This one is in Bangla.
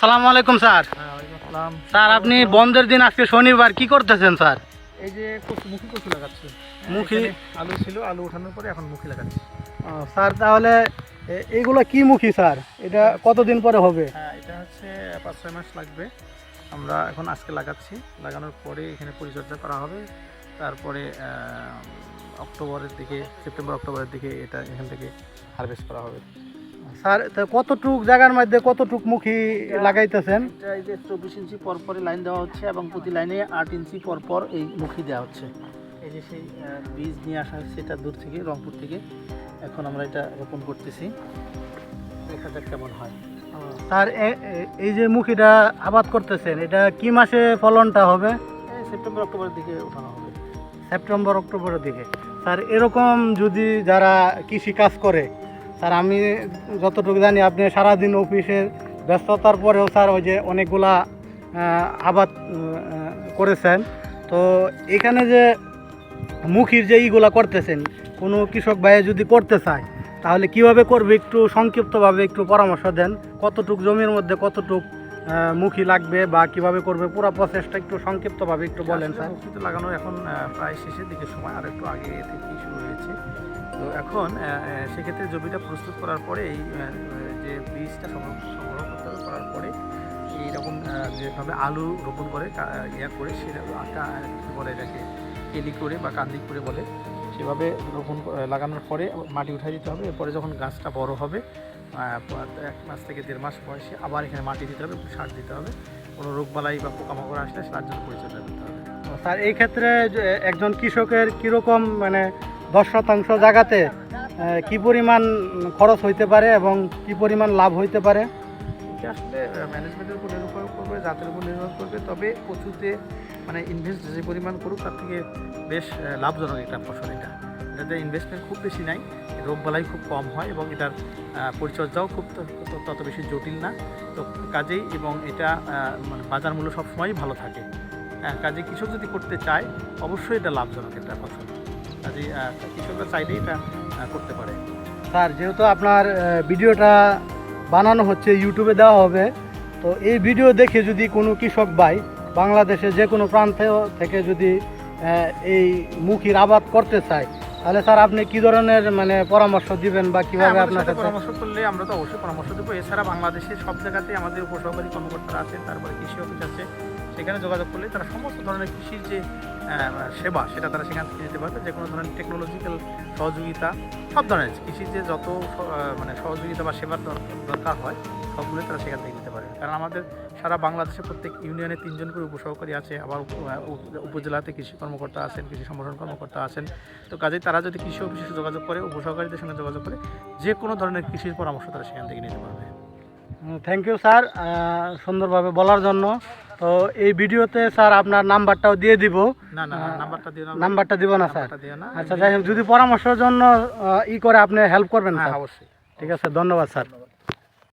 সালাম আলাইকুম স্যার। স্যার আপনি বন্ধের দিন আজকে শনিবার কি করতেছেন স্যার? এই যে মুখি কচু লাগাচ্ছি। মুখি? আলু ছিল আলু ওঠানোর পরে এখন মুখি লাগাচ্ছি। স্যার তাহলে এইগুলো কি মুখী স্যার? এটা কতদিন পরে হবে? হ্যাঁ এটা হচ্ছে পাঁচ ছয় মাস লাগবে। আমরা এখন আজকে লাগাচ্ছি। লাগানোর পরে এখানে পরিচর্যা করা হবে। তারপরে অক্টোবরের দিকে সেপ্টেম্বর অক্টোবরের দিকে এটা এখান থেকে হারভেস্ট করা হবে। স্যার তা কতটুক জায়গার মধ্যে কতটুক মুখী লাগাইতেছেন? এটা এই যে চব্বিশ ইঞ্চি পর পরে লাইন দেওয়া হচ্ছে এবং প্রতি লাইনে আট ইঞ্চি পর পর এই মুখি দেওয়া হচ্ছে। এই যে সেই বীজ নিয়ে আসা হচ্ছে এটা দূর থেকে রংপুর থেকে। এখন আমরা এটা রোপণ করতেছি। দেখা যাক কেমন হয়। স্যার এই যে মুখিটা আবাদ করতেছেন এটা কি মাসে ফলনটা হবে? সেপ্টেম্বর অক্টোবরের দিকে ওঠানো হবে। সেপ্টেম্বর অক্টোবরের দিকে। স্যার এরকম যদি যারা কৃষি কাজ করে স্যার আমি যতটুকু জানি আপনি সারাদিন অফিসের ব্যস্ততার পরেও স্যার ওই যে অনেকগুলা আবাদ করেছেন। তো এখানে যে মুখির যে ইগুলা করতেছেন কোনো কৃষক ভাই যদি করতে চায় তাহলে কীভাবে করবে? একটু সংক্ষিপ্তভাবে একটু পরামর্শ দেন। কতটুক জমির মধ্যে কতটুক মুখী লাগবে বা কীভাবে করবে? পুরো প্রসেসটা একটু সংক্ষিপ্তভাবে একটু বলেন স্যার। লাগানোর এখন প্রায় শেষের দিকে সময় আর একটু আগে থেকেই শুরু হয়েছে। তো এখন সেক্ষেত্রে জমিটা প্রস্তুত করার পরে এই যে বীজটা সংগ্রহ করতে হবে, করার পরে এইরকম যেভাবে আলু রোপণ করে ইয়া করে সেটা বলে এটাকে, কেলি করে বা কান্দি করে বলে, সেভাবে রোপণ লাগানোর পরে মাটি উঠাই দিতে হবে। এরপরে যখন গাছটা বড় হবে এক মাস থেকে দেড় মাস বয়সে আবার এখানে মাটি দিতে হবে, সার দিতে হবে। কোনো রোগবালাই বা পোকামাকড় আসলে তার জন্য পরিচর্যা করতে হবে। স্যার, এই ক্ষেত্রে একজন কৃষকের কীরকম মানে দশ শতাংশ জায়গাতে কি পরিমাণ খরচ হইতে পারে এবং কি পরিমাণ লাভ হইতে পারে? আসলে ম্যানেজমেন্টের উপর নির্ভর করবে, জাতের উপর নির্ভর করবে, তবে কচুতে মানে ইনভেস্ট যে পরিমাণ করুক, তার থেকে বেশ লাভজনক একটা ফসল এটা। এটাতে ইনভেস্টমেন্ট খুব বেশি নাই, রোগবালাই খুব কম হয় এবং এটার পরিচর্যাও খুব তত বেশি জটিল না। তো কাজেই এবং এটা মানে বাজার মূল্য সবসময়ই ভালো থাকে। হ্যাঁ কাজে কৃষক যদি করতে চায়, অবশ্যই এটা লাভজনক একটা ফসল। আহ, কৃষকরা চাইলেই এটা করতে পারে। স্যার যেহেতু আপনার ভিডিওটা বানানো হচ্ছে ইউটিউবে দেওয়া হবে তো এই ভিডিও দেখে যদি কোনো কৃষক ভাই বাংলাদেশে যে কোনো প্রান্ত থেকে যদি এই মুখির আবাদ করতে চায় তাহলে স্যার আপনি কি ধরনের মানে পরামর্শ দিবেন বা কীভাবে হ্যাঁ, আপনার সাথে পরামর্শ করলে আমরা তো অবশ্যই পরামর্শ দেবো। এছাড়া বাংলাদেশের সব জায়গাতেই আমাদের উপসহকারী কর্মকর্তারা আছেন তারপরে কৃষি অফিস আছে। সেখানে যোগাযোগ করলে তারা সমস্ত ধরনের কৃষির যে সেবা, সেটা তারা সেখান থেকে নিতে পারবে। যে কোনো ধরনের টেকনোলজিক্যাল সহযোগিতা, সব ধরনের কৃষির যে যত মানে সহযোগিতা বা সেবার দরকার হয় সবগুলো তারা সেখান থেকে নিতে পারে কারণ আমাদের সারা বাংলাদেশে প্রত্যেক ইউনিয়নে তিনজন করে উপসহকারী আছে, আবার উপ- উপজেলাতে কৃষি কর্মকর্তা আছেন, কৃষি সম্প্রসারণ কর্মকর্তা আছেন। তো কাজেই তারা যদি কৃষি অফিসে যোগাযোগ করে, উপসহকারীদের সঙ্গে যোগাযোগ করে যে কোনো ধরনের কৃষির পরামর্শ তারা সেখান থেকে নিতে পারবে। থ্যাংক ইউ স্যার সুন্দরভাবে বলার জন্য। তো এই ভিডিওতে স্যার আপনার নাম্বারটাও দিয়ে দিব। না না নাম্বারটা দিও না। নাম্বারটা দিব না স্যার। আচ্ছা যাই হোক যদি পরামর্শের জন্য ই করে আপনি হেল্প করবেন হ্যাঁ স্যার। অবশ্যই। ঠিক আছে ধন্যবাদ স্যার।